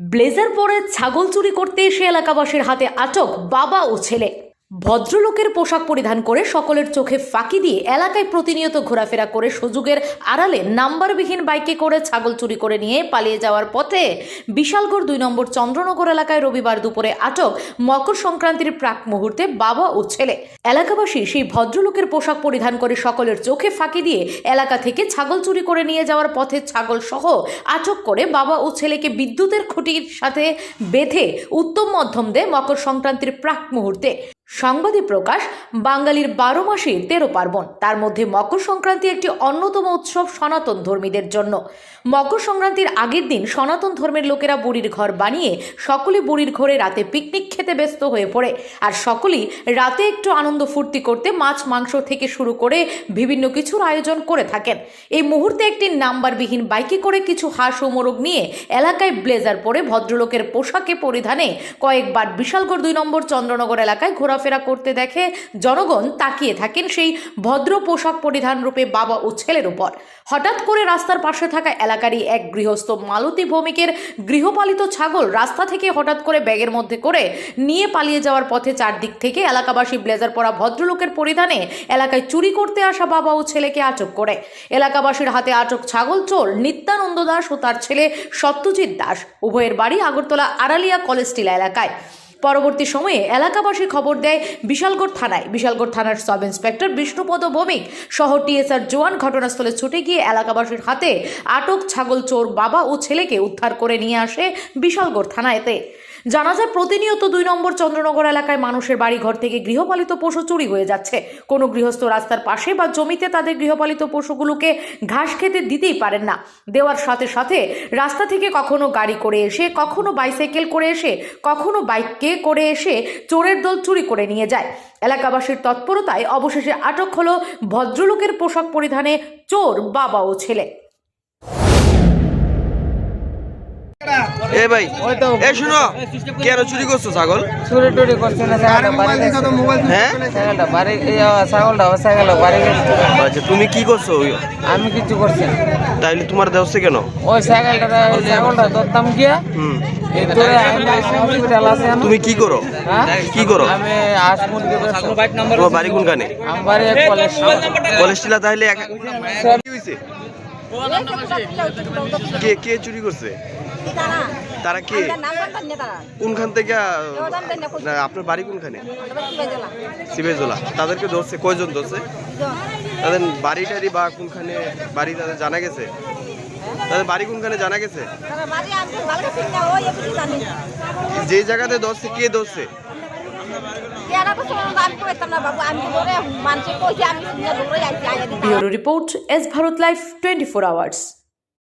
Blazer পরে ছাগল চুরি করতে এসে এলাকাবাসীর হাতে আটক বাবা ও ছেলে। ভদ্রলোকের পোশাক পরিধান করে সকলের চোখে ফাঁকি দিয়ে এলাকায় প্রতিনিয়ত ঘোরাফেরা করে সুযোগের আড়ালে নাম্বারবিহীন বাইকে করে ছাগল চুরি করে নিয়ে পালিয়ে যাওয়ার পথে বিশালগড় দুই নম্বর চন্দ্রনগর এলাকায় রবিবার দুপুরে আটক মকর সংক্রান্তির প্রাক মুহূর্তে বাবা ও ছেলে। এলাকাবাসী সেই ভদ্রলোকের পোশাক পরিধান করে সকলের চোখে ফাঁকি দিয়ে এলাকা থেকে ছাগল চুরি করে নিয়ে যাওয়ার পথে ছাগল সহ আটক করে বাবা ও ছেলেকে বিদ্যুতের খুঁটির সাথে বেঁধে উত্তম মধ্যম দেয় মকর সংক্রান্তির প্রাক মুহূর্তে সংবাদে প্রকাশ, বাঙালির বারো মাসে তেরো পার্বণ। তার মধ্যে মকর সংক্রান্তি একটি অন্যতম উৎসব সনাতন ধর্মীদের জন্য। মকর সংক্রান্তির আগের দিন সনাতন ধর্মের লোকেরা বুড়ির ঘর বানিয়ে সকলে বুড়ির ঘরে রাতে পিকনিক খেতে ব্যস্ত হয়ে পড়ে। আর সকলেই রাতে একটু আনন্দ ফুর্তি করতে মাছ, মাংস থেকে শুরু করে বিভিন্ন কিছুর আয়োজন করে থাকেন। এই মুহূর্তে একটি নাম্বারবিহীন বাইকে করে কিছু হাঁস ও মোরগ নিয়ে এলাকায় ব্লেজার পরে ভদ্রলোকের পোশাকে পরিধানে কয়েকবার বিশালগড় দুই নম্বর চন্দ্রনগর এলাকায় ঘোরাফেরা করতে দেখে জনগণ তাকিয়ে থাকেন সেই ভদ্র পোশাক পরিধান রূপে বাবা ও ছেলের উপর। হঠাৎ করে রাস্তার পাশে থাকা এলাকারই এক গৃহস্থ মালতী ভৌমিকের গৃহপালিত ছাগল রাস্তা থেকে হঠাৎ করে ব্যাগের মধ্যে করে নিয়ে পালিয়ে যাওয়ার পথে চারদিক থেকে এলাকাবাসী ব্লেজার পরা ভদ্রলোকের পরিধানে এলাকায় চুরি করতে আসা বাবা ও ছেলেকে আটক করে। এলাকাবাসীর হাতে আটক ছাগল চোর নিত্যানন্দ দাস ও তার ছেলে সত্যজিৎ দাস। উভয়ের বাড়ি আগরতলা আড়ালিয়া কলেজটিলা এলাকায়। পরবর্তী সময়ে এলাকাবাসী খবর দেয় বিশালগড় থানায়। বিশালগড় থানার সাব ইন্সপেক্টর বিষ্ণুপদ ভৌমিক সহ টিএসআর জোয়ান ঘটনাস্থলে ছুটে গিয়ে এলাকাবাসীর হাতে আটক ছাগল চোর বাবা ও ছেলেকে উদ্ধার করে নিয়ে আসে বিশালগড় থানায়তে জানা যায় প্রতিনিয়ত দুই নম্বর চন্দ্রনগর এলাকায় মানুষের বাড়ি ঘর থেকে গৃহপালিত পশু চুরি হয়ে যাচ্ছে। কোনো গৃহস্থ রাস্তার পাশে বা জমিতে তাদের গৃহপালিত পশুগুলোকে ঘাস খেতে দিতেই পারেন না। দেওয়ার সাথে সাথে রাস্তা থেকে কখনো গাড়ি করে এসে, কখনো বাইসাইকেল করে এসে, কখনো বাইকে করে এসে চোরের দল চুরি করে নিয়ে যায়। এলাকাবাসীর তৎপরতায় অবশেষে আটক হলো ভদ্রলোকের পোশাক পরিধানে চোর, বাবা ও ছেলে। এ ভাই এ শুনো কেন চুরি করছ ছাগল? চুরি টুরি করছে না হ্যাঁ? ছাগলটা বাড়ি এই ছাগলটা ও ছাগল বাড়ি গেছে। আচ্ছা তুমি কি করছ? আমি কিছু করছি না। তাইলে তোমার দেওয়া কেন? ওই ছাগলটা ছাগলটা ধরতাম গিয়া। হুম। তুমি কি করো? হ্যাঁ? কি করো। তোমার বাড়ি কোনখানে? কলেজ টিলা তাহলে এক- কি হয়েছে কে কে চুরি করছে? তারা? কে? কোনখান থেকে আপনার বাড়ি কোনখানে? সিবেজোলা তাদেরকে ধরছে কয়জন ধরছে? তাদের বাড়ি টাড়ি বা কোনখানে বাড়ি তাদের জানা গেছে? তাদের বাড়ি কোনখানে জানা গেছে? যে জায়গাতে ধরছে কে ধরছে? Bureau report S Bharat life twenty four hours.